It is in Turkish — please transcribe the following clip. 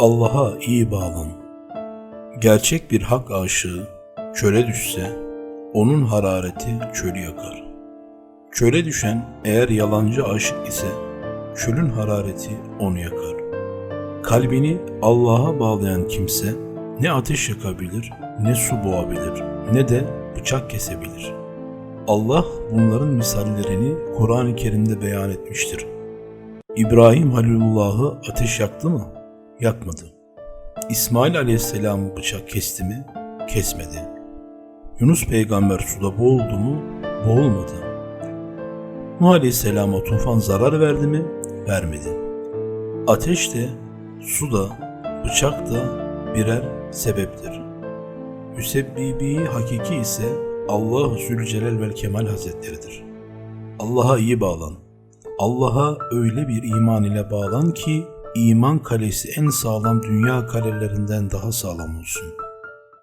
Allah'a iyi bağlan. Gerçek bir hak aşığı çöle düşse onun harareti çölü yakar. Çöle düşen eğer yalancı aşık ise çölün harareti onu yakar. Kalbini Allah'a bağlayan kimse ne ateş yakabilir, ne su boğabilir, ne de bıçak kesebilir. Allah bunların misallerini Kur'an-ı Kerim'de beyan etmiştir. İbrahim Halilullah'ı ateş yaktı mı? Yakmadı. İsmail Aleyhisselam'ı bıçak kesti mi? Kesmedi. Yunus peygamber suda boğuldu mu? Boğulmadı. Nuh Aleyhisselam'a tufan zarar verdi mi? Vermedi. Ateş de, su da, bıçak da birer sebeptir. Müsebbibi hakiki ise Allah Zülcelal vel Kemal Hazretleridir. Allah'a iyi bağlan. Allah'a öyle bir iman ile bağlan ki iman kalesi en sağlam dünya kalelerinden daha sağlam olsun.''